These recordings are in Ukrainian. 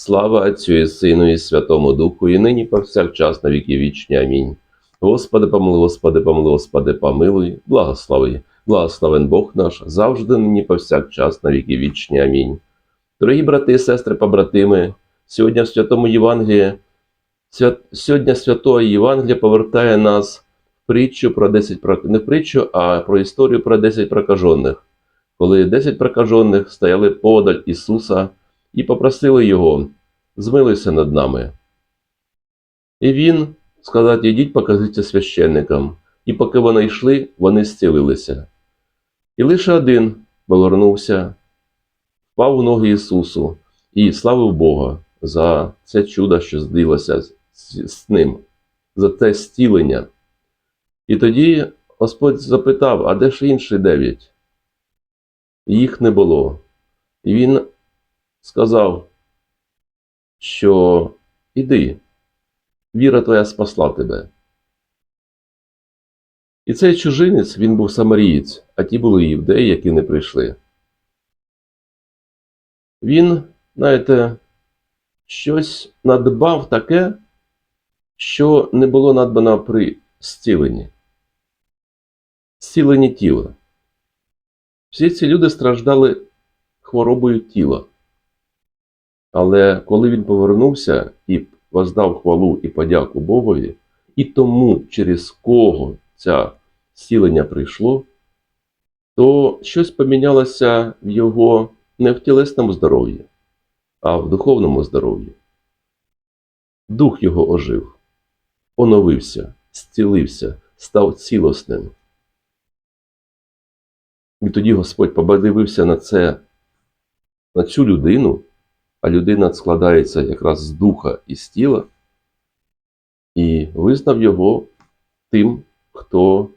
Слава Отцю і Сину, і Святому Духу, і нині повсякчас на віки вічні. Амінь. Господи, помилуй, Господи, помилуй, Господи, помилуй, благослови. Благословен Бог наш, завжди нині повсякчас на віки вічні. Амінь. Дорогі брати і сестри, побратими, сьогодні в Святому Євангелії, свят... сьогодні Святого Євангелія повертає нас в притчу про 10 прок... не притчу, а про історію про 10 прокажених, коли 10 прокажених стояли подаль Ісуса і попросили Його, змилуйся над нами. І він сказав, ідіть, покажіться священникам. І поки вони йшли, вони зцілилися. І лише один повернувся, впав у ноги Ісусу і славив Бога за це чудо, що здалося з, ним, за те зцілення. І тоді Господь запитав, а де ж інші дев'ять? Їх не було. І він сказав, що іди, віра твоя спасла тебе. І цей чужинець, він був самарієць, а ті були євдеї, які не прийшли. Він, знаєте, щось надбав таке, що не було надбано при зціленні. Зціленні тіла. Всі ці люди страждали хворобою тіла. Але коли він повернувся і воздав хвалу і подяку Богові, і тому, через кого це зцілення прийшло, то щось помінялося в його не в тілесному здоров'ї, а в духовному здоров'ї. Дух його ожив, оновився, зцілився, став цілосним. І тоді Господь подивився на це, на цю людину, а людина складається якраз з духа і з тіла, і визнав його тим, хто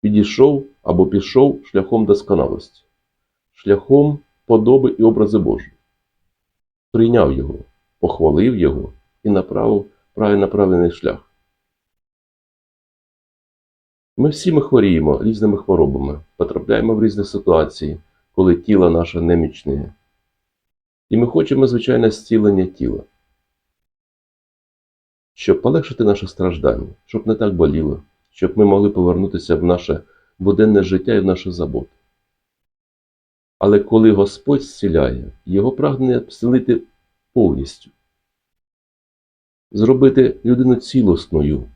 підійшов або пішов шляхом досконалості, шляхом подоби і образи Божі. Прийняв його, похвалив його і направив правильно правильний шлях. Ми всі ми хворіємо різними хворобами, потрапляємо в різні ситуації, коли тіло наше немічне. І ми хочемо, звичайно, зцілення тіла, щоб полегшити наше страждання, щоб не так боліло, щоб ми могли повернутися в наше буденне життя і в нашу заботу. Але коли Господь зціляє, Його прагнення зцілити повністю, зробити людину цілосною,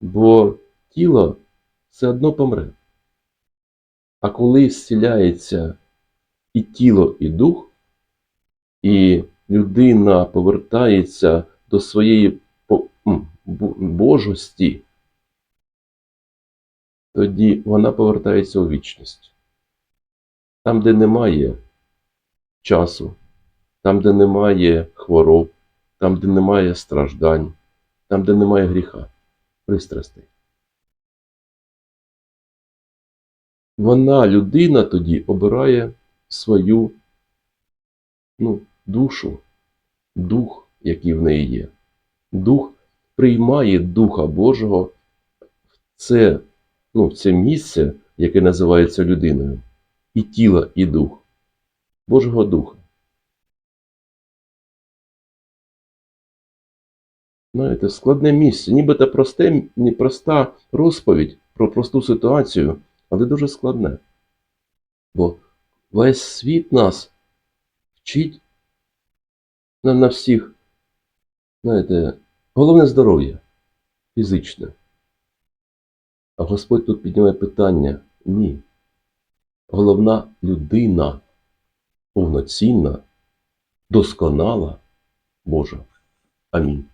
бо тіло все одно помре. А коли зціляється і тіло, і дух, і людина повертається до своєї божості, тоді вона повертається у вічність. Там, де немає часу, там, де немає хвороб, там, де немає страждань, там, де немає гріха, пристрастей. Вона, людина, тоді обирає свою ну, душу, дух, який в неї є. Дух приймає Духа Божого в це, ну, в це місце, яке називається людиною, і тіло, і дух, Божого Духа. Знаєте, складне місце, нібито просте, непроста розповідь про просту ситуацію, але дуже складне. Бо весь світ нас вчить на, на всіх, знаєте, головне здоров'я фізичне. А Господь тут піднімає питання: ні. Головна людина повноцінна, досконала Божа. Амінь.